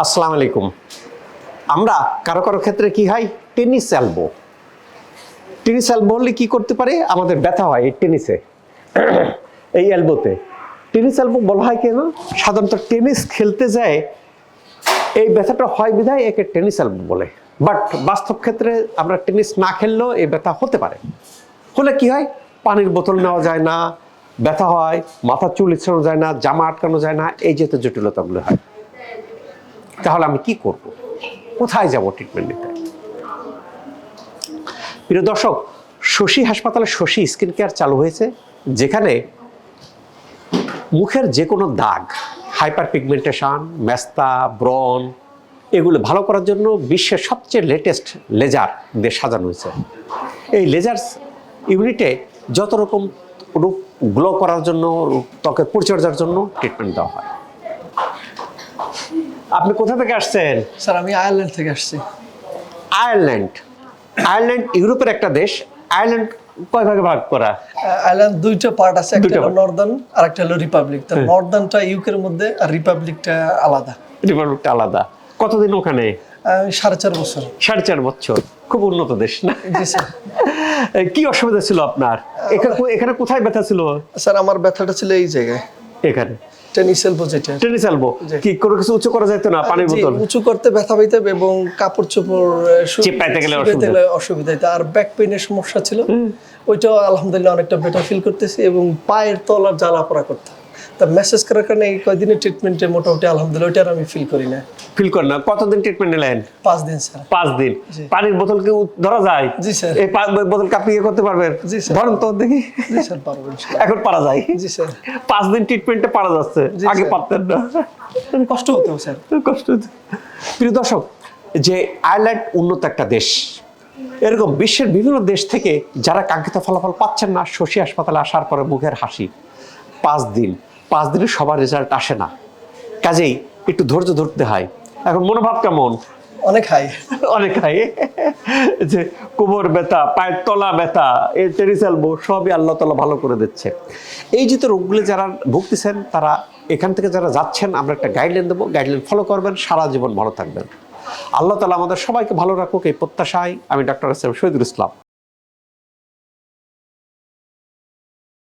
আসসালামু আলাইকুম। আমরা কারও কারও ক্ষেত্রে কি হয়? Tennis elbow. টেনিস এলবো হলে কি করতে পারে? আমাদের ব্যথা হয় এই টেনিসে। এই এলবোতে। টেনিস এলবো বলা হয় কেন? সাধারণত টেনিস খেলতে যায়, এই ব্যথাটা হয় বিধায় একে টেনিস এলবো বলে। বাট বাস্তব ক্ষেত্রে আমরা টেনিস না খেললেও এই ব্যথা হতে পারে। হলে কি হয়? পানির বোতল নেওয়া যায় না, ব্যথা হয়, মাথা চুল ইচ্ছানো যায় না, জামা আটকানো যায় না, এই যেহেতু জটিলতাগুলো হয়। তাহলে আমি কি করব? কোথায় যাব ট্রিটমেন্ট নিতে? প্রিয় দর্শক, শশী হাসপাতালে শশী স্কিন কেয়ার চালু হয়েছে, যেখানে মুখের যে কোনো দাগ হাইপার পিগমেন্টেশন মেস্তা ব্রন এগুলো ভালো করার জন্য বিশ্বের সবচেয়ে লেটেস্ট লেজার দিয়ে সাজানো হয়েছে। এই লেজার ইউনিটে যত রকম রূপ গ্লো করার জন্য ত্বকের পরিচর্যার জন্য ট্রিটমেন্ট দেওয়া হয়। আপনি কোথা থেকে আসছেন? স্যার আমি আয়ারল্যান্ড থেকে আসছি। আয়ারল্যান্ড। আয়ারল্যান্ড ইউরোপের একটা দেশ। আয়ারল্যান্ড কয় ভাগে ভাগ করা? আয়ারল্যান্ড দুইটা পার্ট আছে একটা হলো নর্দার্ন আর একটা হলো রিপাবলিক তো নর্দার্নটা ইউকের মধ্যে আর রিপাবলিকটা আলাদা। রিপাবলিকটা আলাদা। কতদিন ওখানে? সাড়ে চার বছর। সাড়ে চার বছর। খুব উন্নত দেশ না? জি স্যার। কি অসুবিধা ছিল আপনার? এখানে এখানে কোথায় ব্যথা ছিল? স্যার আমার ব্যথাটা ছিল এই জায়গায়। এখানে। টেনিস এলবো যেটা। Tennis elbow? কি কোনো কিছু উঁচু করা যেত না? পানির বোতল? উঁচু করতে ব্যথা পাইতে এবং কাপড় চোপড় চিপাইতে গেলে অসুবিধা। আর ব্যাক পেইনের সমস্যা ছিল। ওইটাও আলহামদুলিল্লাহ অনেকটা বেটার ফিল করতেছি এবং পায়ের তলার জ্বালা পড়া করতাম তা মেসেজ করার কারণে এই কয়দিনের ট্রিটমেন্টে মোটামুটি আলহামদুলিল্লাহ ওইটা আমি ফিল করি না। ফিল করেন না? কতদিন ট্রিটমেন্ট নিলেন? পাঁচ দিন স্যার পাঁচ দিন। পানির বোতল কি ধরা যায়? জি, স্যার। এই বোতল কাপ ইয়ে করতে পারবেন? জি, স্যার। ধরেন তো দেখি। জি স্যার এখন পারা যায়। জি স্যার পাঁচ দিন ট্রিটমেন্টে পারা যাচ্ছে। আগে পারতেন না। কষ্ট হতো স্যার কষ্ট হচ্ছে। প্রিয় দর্শক যে আয়ারল্যান্ড উন্নত একটা দেশ এরকম বিশ্বের বিভিন্ন দেশ থেকে যারা কাঙ্ক্ষিত ফলাফল পাচ্ছেন না শশী হাসপাতালে আসার পরে মুখের হাসি। পাঁচ দিন পাঁচ দিনে সবার রেজাল্ট আসে না। কাজেই একটু ধৈর্য ধরতে হয়। এখন মনোভাব কেমন? অনেক হাই অনেক হয় যে কোমর ব্যথা পায়ের তলা ব্যথা এই টেরিসেলবো সবই আল্লাহ তালা ভালো করে দিচ্ছে। এই যে তো রোগগুলো যারা ভুগতেছেন তারা এখান থেকে যারা যাচ্ছেন আমরা একটা গাইডলাইন দেবো। গাইডলাইন ফলো করবেন সারা জীবন ভালো থাকবেন। আল্লাহ তালা আমাদের সবাইকে ভালো রাখুক এই প্রত্যাশায় আমি doctor S M Shahidul Islam.